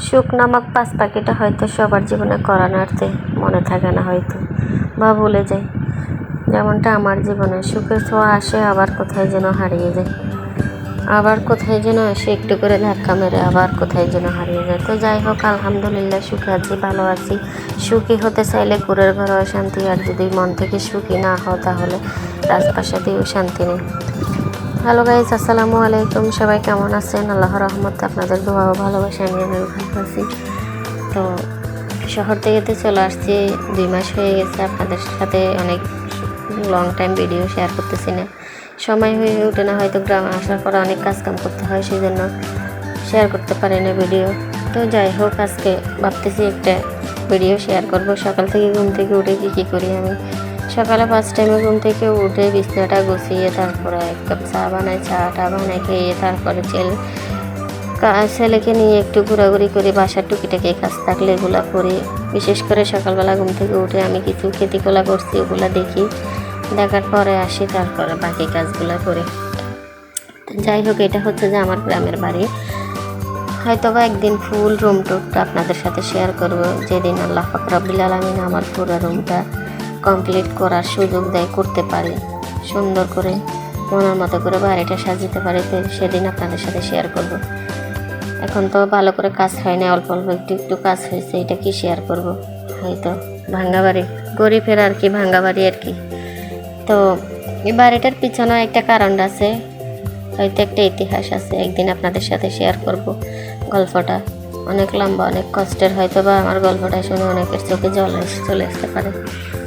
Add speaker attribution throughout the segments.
Speaker 1: সুখ নামক পাঁচ পাখিটা হয়তো সবার জীবনে করানার্থে মনে থাকে না হয়তো। বা ভুলে যায়। যেমনটা আমার জীবনে সুখের ছোঁয়া আসে, আবার কোথায় যেন হারিয়ে যায়। আবার কোথায় যেন এসে একটু করে ধাক্কা মেরে, আবার কোথায় যেন হারিয়ে যায়। তো যাই হোক, আলহামদুলিল্লাহ সুখে আছি, ভালো আছি। সুখী হতে চাইলে কুরের ঘরেও অশান্তি, আর যদি মন থেকে সুখী না হও তাহলে রাজপ্রাসাদেও শান্তি নেই। হ্যালো গাইজ আসসালামু আলাইকুম। সবাই কেমন আছেন? আল্লাহ রহমত আপনাদের দোয়া ভালোবাসা আমি অনেক ভালো আছি। তো, শহর থেকে তো চলে আসছি। দুই মাস হয়ে গেছে, আপনাদের সাথে অনেক লং টাইম ভিডিও শেয়ার করতেছি না। সময় হয়ে ওঠে না, হয়তো গ্রামে আসার পর অনেক কাজ কাম করতে হয় সেই জন্য শেয়ার করতে পারি না ভিডিও তো যাই হোক, আজকে ভাবতেছি একটা ভিডিও শেয়ার করব। সকাল থেকে ঘুম থেকে উঠে কী কী করি আমি? সকালে পাঁচ টাইমে ঘুম থেকে উঠে বিছনাটা গুছিয়ে তারপরে এক কাপ চা বানাই, চাটা বানাই খেয়ে তারপরে ছেলে ছেলেকে নিয়ে একটু ঘোরাঘুরি করে, বাসার টুকিটাকি কাজ থাকলে এগুলা করি। বিশেষ করে সকালবেলা ঘুম থেকে উঠে আমি কিছু খেতিকলা করছি, ওগুলা দেখি। দেখার পরে আসি, তারপরে বাকি কাজগুলো করি। যাই হোক, এটা হচ্ছে যে আমার গ্রামের বাড়ি। হয়তো বা একদিন ফুল রুম টুরটা আপনাদের সাথে শেয়ার করব। যেদিন আল্লাহ ফাকরাবিল আলমিন আমার পুরো রুমটা কমপ্লিট করার সুযোগ দেয়, করতে পারি। সুন্দর করে, মনের মতো করে বাড়িটা সাজিতে পারি সেদিন আপনাদের সাথে শেয়ার করব। এখন তো ভালো করে কাজ হয় না অল্প অল্প একটু একটু কাজ হয়েছে, এটা কি শেয়ার করব? হয়তো ভাঙ্গা বাড়ি, গরিবের আর কি, ভাঙ্গা বাড়ি আর কি। তো এই বাড়িটার পিছনে একটা কারণ আছে, হয়তো একটা ইতিহাস আছে, একদিন আপনাদের সাথে শেয়ার করব গল্পটা। অনেক লম্বা, অনেক কষ্টের হয়তো বা আমার গল্পটা শুনে অনেকের চোখে জল চলে আসতে পারে।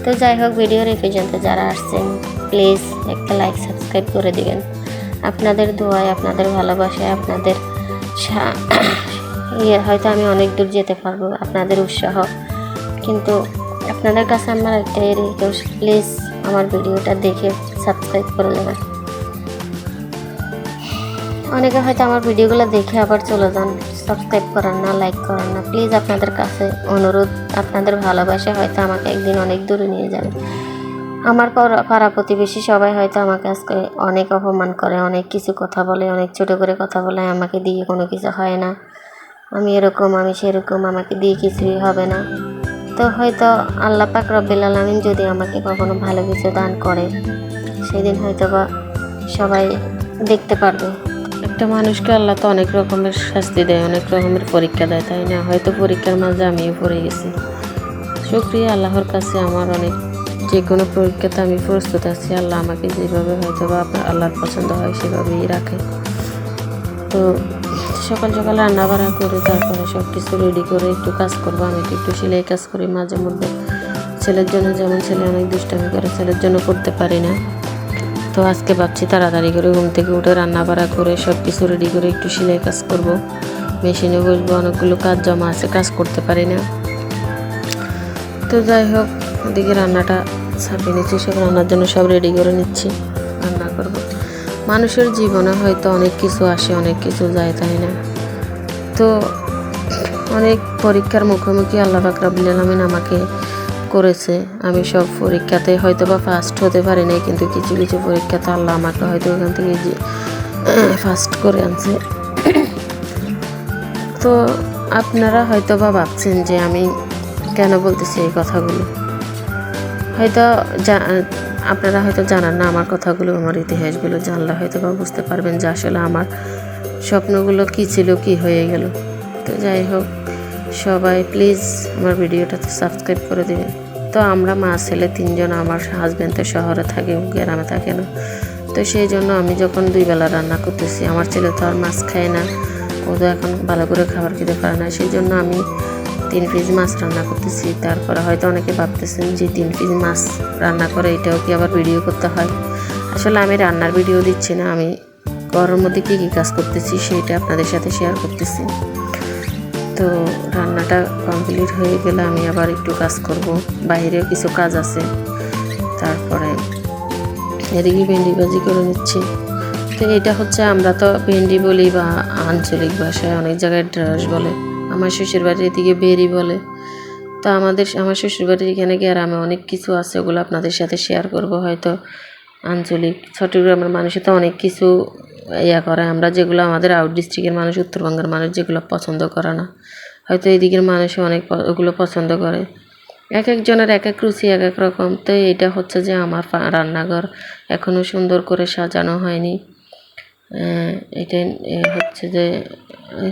Speaker 1: তো যাই হোক, ভিডিওর এই পর্যন্ত যারা আসছেন প্লিজ একটা লাইক সাবস্ক্রাইব করে দিবেন। আপনাদের দোয়ায়, আপনাদের ভালোবাসায়, আপনাদের ইয়ে হয়তো আমি অনেক দূর যেতে পারব, আপনাদের উৎসাহ। কিন্তু আপনাদের কাছে আমার একটাই রিকোয়েস্ট প্লিজ আমার ভিডিওটা দেখে সাবস্ক্রাইব করে দেবেন। অনেকে হয়তো আমার ভিডিওগুলো দেখে আবার চলে যান। সাবস্ক্রাইব করেন না লাইক করেন না প্লিজ আপনাদের কাছে অনুরোধ, আপনাদের ভালোবাসা হয়তো আমাকে একদিন অনেক দূরে নিয়ে যাবে। আমার পাড়া- প্রতিবেশী সবাই হয়তো আমাকে আজকে অনেক অপমান করে, অনেক কিছু কথা বলে, অনেক ছোট করে কথা বলে, আমাকে দিয়ে কোনো কিছু হয় না। আমি এরকম, আমি সেরকম, আমাকে দিয়ে কিছুই হবে না। তো হয়তো আল্লাহ পাক রব্বিল আলমিন যদি আমাকে কখনো ভালো কিছু দান করে, সেদিন হয়তো বা সবাই দেখতে পারবে।
Speaker 2: একটা মানুষকে আল্লাহ তো অনেক রকমের শাস্তি দেয়, অনেক রকমের পরীক্ষা দেয়, তাই না? হয়তো পরীক্ষার মাঝে আমিও পড়ে গেছি। শুক্রিয়া আল্লাহর কাছে আমার অনেক যে কোনো পরীক্ষাতে আমি প্রস্তুত আছি। আল্লাহ আমাকে যেভাবে হয়তো বা আপনার আল্লাহর পছন্দ হয় সেভাবেই রাখে। তো সকাল সকাল রান্না বাড়া করে তারপরে সব কিছু রেডি করে একটু কাজ করব। আমি একটু সেলাই কাজ করি মাঝে মধ্যে। ছেলের জন্য যেমন ছেলে অনেক দুষ্টামি করে, ছেলের জন্য করতে পারি না। তো আজকে ভাবছি তাড়াতাড়ি করে ঘুম থেকে উঠে রান্না বাড়া করে সব কিছু রেডি করে একটু সেলাই কাজ করব। মেশিনে বসবো, অনেকগুলো কাজ জমা আছে, কাজ করতে পারি না। তো যাই হোক ওদিকে রান্নাটা ছাপিয়ে নিচ্ছি, সব রান্নার জন্য সব রেডি করে নিচ্ছি, রান্না করব। মানুষের জীবনে হয়তো অনেক কিছু আসে, অনেক কিছু যায়, তাই না? তো অনেক পরীক্ষার মুখোমুখি আল্লাহ ফাকরাবুল আলমিন আমাকে করেছে। আমি সব পরীক্ষাতে হয়তো বা ফার্স্ট হতে পারি নাই, কিন্তু কিছু কিছু পরীক্ষাতে আল্লাহ আমাকে হয়তো ওখান থেকে যে ফার্স্ট করে আনছে। তো আপনারা হয়তো বা ভাবছেন যে আমি কেন বলতেছি এই কথাগুলো? হয়তো আপনারা হয়তো জানান না আমার কথাগুলো, আমার ইতিহাসগুলো জানলে হয়তো বা বুঝতে পারবেন যে আসলে আমার স্বপ্নগুলো কী ছিল, কী হয়ে গেল। তো যাই হোক সবাই প্লিজ আমার ভিডিওটাতে সাবস্ক্রাইব করে দেবেন। তো আমরা মা ছেলে তিনজন, আমার হাজব্যান্ড তো শহরে থাকে, গ্রামে থাকে না। তো সেই জন্য আমি যখন দুই বেলা রান্না করতেছি, আমার ছেলে তো আর মাছ খায় না। ও তো এখন ভালো করে খাবার খেতে পারে না। সেই জন্য আমি তিন পিস মাছ রান্না করতেছি। তারপরে হয়তো অনেকে ভাবতেছেন যে তিন পিস মাছ রান্না করে, এটাও কি আবার ভিডিও করতে হয়? আসলে আমি রান্নার ভিডিও দিচ্ছি না। আমি ঘরের মধ্যে কী কী কাজ করতেছি সেইটা আপনাদের সাথে শেয়ার করতেছি। তো রান্নাটা কমপ্লিট হয়ে গেলে আমি আবার একটু কাজ করব। বাইরেও কিছু কাজ আছে। তারপরে এদিকে ভেন্ডি ভাজি করে নিচ্ছি। তো এটা হচ্ছে আমরা তো ভেন্ডি বলি বা আঞ্চলিক ভাষায় অনেক জায়গায় ঢ্যাঁড়স বলে। আমার শ্বশুর বাড়ির এদিকে বেরি বলে। তো আমাদের, আমার শ্বশুর বাড়ির এখানে গ্রামে অনেক কিছু আছে ওগুলো আপনাদের সাথে শেয়ার করব হয়তো। আঞ্চলিক চট্টগ্রামের মানুষে তো অনেক কিছু ইয়া করে। আমরা যেগুলো আমাদের আউট ডিস্ট্রিক্টের মানুষ, উত্তরবঙ্গের মানুষ যেগুলো পছন্দ করে না। হয়তো এদিকের মানুষ অনেক ওগুলো পছন্দ করে। এক একজনের এক এক রুচি, এক এক রকম। তো এটা হচ্ছে যে আমার রান্নাঘর এখনও সুন্দর করে সাজানো হয়নি। এটা হচ্ছে যে,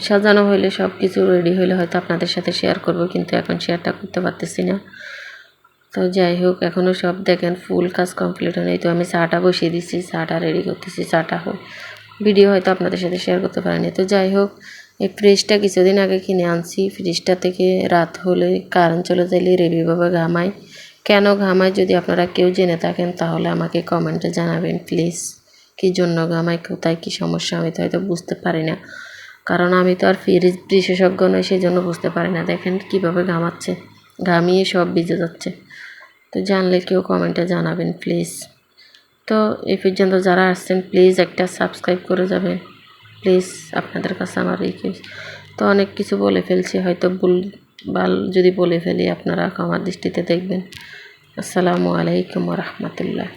Speaker 2: সাজানো হইলে সব কিছু রেডি হইলে হয়তো আপনাদের সাথে শেয়ার করব, কিন্তু এখন শেয়ারটা করতে পারতেছি না। তো যাই হোক এখনও সব দেখেন ফুল কাজ কমপ্লিট হয়নি। তো আমি চাটা বসিয়ে দিচ্ছি, চাটা রেডি করতেছি, চাটা হোক। ভিডিও হয়তো আপনাদের সাথে শেয়ার করতে পারিনি। তো যাই হোক, এই ফ্রিজটা কিছুদিন আগে কিনে আনছি। ফ্রিজটা থেকে রাত হলে কারেন্ট চলে যাইলে রেবিভাবে ঘামাই কেন ঘামায় যদি আপনারা কেউ জেনে থাকেন, তাহলে আমাকে কমেন্টে জানাবেন প্লিজ কী জন্য ঘামাই কোথায়, কী সমস্যা, আমি তো হয়তো বুঝতে পারি না। কারণ আমি তো আর ফ্রিজ বিশেষজ্ঞ নই সেই জন্য বুঝতে পারি না। দেখেন কীভাবে ঘামাচ্ছে। ঘামিয়ে সব ভিজে যাচ্ছে। তো জানলে কেউ কমেন্টে জানাবেন প্লিজ তো এই পর্যন্ত যারা আসছেন প্লিজ একটা সাবস্ক্রাইব করে যাবেন। প্লিজ আপনাদের কাছে আমার রিকোয়েস্ট তো অনেক কিছু বলে ফেলছি, হয়তো ভুল বাল যদি বলে ফেলি, আপনারা আমার দৃষ্টিতে দেখবেন। আসসালামু আলাইকুম রহমতুল্লাহ।